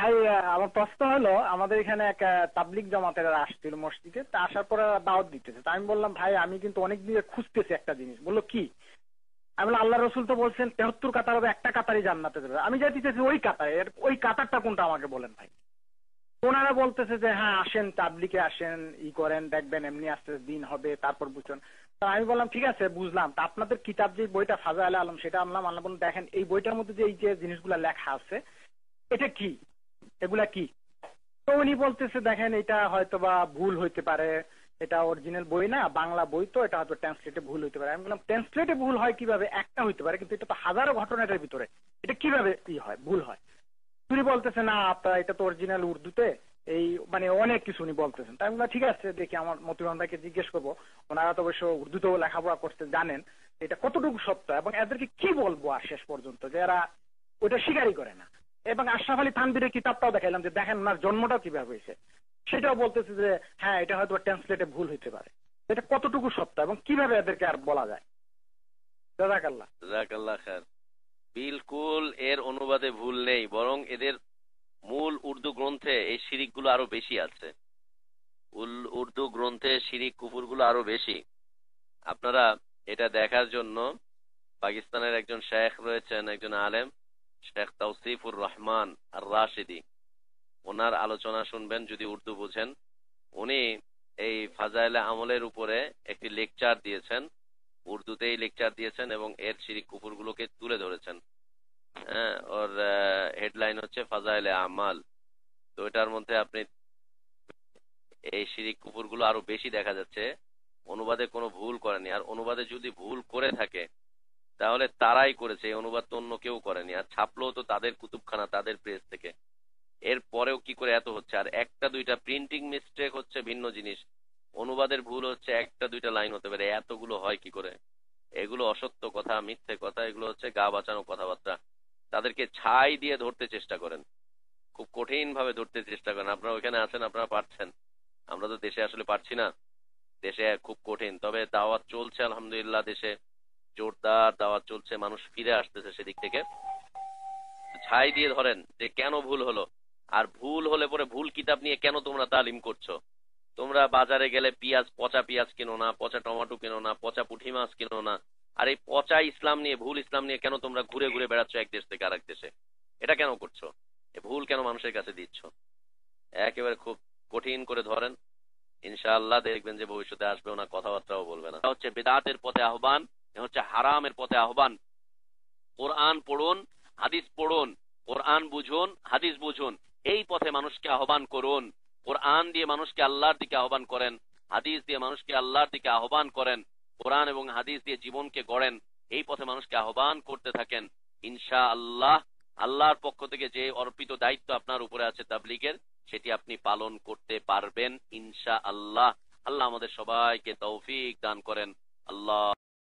ভাই আমার প্রশ্ন হলো, আমাদের এখানে এক তাবলিক জামাতের আসছিল মসজিদে, তা আসার পরে দাওয়াত দিতেছে। তা আমি বললাম, ভাই, আমি কিন্তু অনেক দিনে খুঁজতেছি একটা জিনিস। বলল, কি? আমি বললাম আল্লাহ রসুল তো বলছেন, তেহত্তর কাতার হবে, একটা কাতারই জান্নাতে যাবে। আমি যাই দিতেছি ওই কাতারে ওই কাতারটা কোনটা আমাকে বলেন ভাই? ওনারা বলতেছে যে হ্যাঁ আসেন তাবলিকে আসেন, ই করেন, দেখবেন এমনি আস্তে দিন হবে, তারপর বুঝছেন। তা আমি বললাম, ঠিক আছে, বুঝলাম। তা আপনাদের কিতাব যে বইটা ফাজা আল আলম, সেটা আনলাম, আল্লাহ বললাম দেখেন, এই বইটার মধ্যে যে এই যে জিনিসগুলো লেখা আছে, এটা কি? এগুলা কি? তো উনি বলতেছে, দেখেন, এটা হয়তো বা ভুল হইতে পারে। এটা অরিজিনাল বই না, বাংলা বই, তো এটা হয়তো ট্রান্সলেটে ভুল হইতে পারে। আমি বললাম ট্রান্সলেটে ভুল হয় কীভাবে? একটা হইতে পারে, কিন্তু এটা তো হাজারো ঘটনাটার ভিতরে। এটা কীভাবে ই হয়, ভুল হয়? উনি বলতেছে, না, আপনার, এটা তো অরিজিনাল উর্দুতে। এই মানে অনেক কিছু উনি বলতেছেন। তাই বললাম, ঠিক আছে, দেখি আমার মতিরন ভাইকে জিজ্ঞেস করব। ওনারা তো অবশ্য উর্দুতেও লেখাপড়া করতে জানেন। এটা কতটুকু সত্য? এবং এদেরকে কি বলব আর শেষ পর্যন্ত যে এরা ওইটা স্বীকারই করে না? এবং আশরাফ আলী থানবিরের কিতাবটাও দেখাইলাম যে দেখেন ওনার জন্মটাও কীভাবে হয়েছে। সেটাও বলতেছে যে হ্যাঁ এটা হয়তো ট্রান্সলেটে ভুল হইতে পারে। এটা কতটুকু সত্য এবং কীভাবে এদেরকে আর বলা যায়? বিলকুল এর অনুবাদে ভুল নেই, বরং এদের মূল উর্দু গ্রন্থে এই শিরিকগুলো আরও বেশি আছে। উর্দু গ্রন্থে শিরিক কুপুরগুলো আরও বেশি। আপনারা এটা দেখার জন্য পাকিস্তানের একজন শেখ রয়েছেন, একজন আলেম। শেখ তৌসিফুর রহমান আর রাশিদি ওনার আলোচনা শুনবেন, যদি উর্দু বুঝেন। উনি এই ফাজাইলে আমলের উপরে একটি লেকচার দিয়েছেন। উর্দুতেই লেকচার দিয়েছেন এবং এর শিরিক কুপুরগুলোকে তুলে ধরেছেন। হ্যাঁ ওর হেডলাইন হচ্ছে ফাজাইলে আমাল। তো এটার মধ্যে আপনি এই শিরিক কুপুরগুলো আরও বেশি দেখা যাচ্ছে। অনুবাদে কোনো ভুল করেনি আর অনুবাদে যদি ভুল করে থাকে তাহলে তারাই করেছে, এই অনুবাদ তো অন্য কেউ করেনি। আর ছাপলেও তো তাদের কুতুবখানা, তাদের প্রেস থেকে। এর পরেও কি করে এত হচ্ছে? আর একটা দুইটা প্রিন্টিং মিস্টেক হচ্ছে ভিন্ন জিনিস। অনুবাদের ভুল হচ্ছে, একটা দুইটা লাইন হতে পারে। এতগুলো হয় কি করে? এগুলো অসত্য কথা, মিথ্যে কথা, এগুলো হচ্ছে গা বাঁচানো কথাবার্তা। তাদেরকে ছাই দিয়ে ধরতে চেষ্টা করেন। খুব কঠিন ভাবে ধরতে চেষ্টা করেন। আপনারা ওইখানে আছেন, আপনারা পারছেন। আমরা তো দেশে আসলে পারছি না। দেশে খুব কঠিন। তবে দাওয়াত চলছে, আলহামদুলিল্লাহ, দেশে। জোরদার দাওয়াত চলছে, মানুষ ফিরে আসতেছে সেদিক থেকে। ছাই দিয়ে ধরেন যে কেন ভুল হলো? আর ভুল হলে পরে ভুল কিতাব নিয়ে কেন তোমরা তালিম করছ? তোমরা বাজারে গেলে পেঁয়াজ, পচা পেঁয়াজ কিনো না, পচা টমেটো কিনো না, পচা পুঁটি মাছ কিনো না। আর এই পচা ইসলাম নিয়ে, ভুল ইসলাম নিয়ে কেন তোমরা ঘুরে ঘুরে বেড়াচ্ছ এক দেশ থেকে আরেক দেশে? এটা কেন করছ? ভুল কেন মানুষের কাছে দিচ্ছ? একেবারে খুব কঠিন করে ধরেন। ইনশাআল্লাহ দেখবেন যে ভবিষ্যতে আসবে ওনার কথাবার্তাও বলবে না। হচ্ছে বেদাতের পথে আহ্বান। হচ্ছে হারামের পথে আহ্বান। কোরআন পড়ুন, হাদিস পড়ুন, কোরআন বুঝুন, হাদিস বুঝুন, এই পথে মানুষকে আহ্বান করুন। কোরআন দিয়ে মানুষকে আল্লাহর দিকে আহ্বান করেন, হাদিস দিয়ে মানুষকে আল্লাহর দিকে আহ্বান করেন, কোরআন এবং হাদিস দিয়ে জীবনকে গড়েন, এই পথে মানুষকে আহ্বান করতে থাকেন। ইনশা আল্লাহ আল্লাহর পক্ষ থেকে যে অর্পিত দায়িত্ব আপনার উপরে আছে তাবলিগের, সেটি আপনি পালন করতে পারবেন ইনশা আল্লাহ আল্লাহ আমাদের সবাইকে তৌফিক দান করেন। আল্লাহ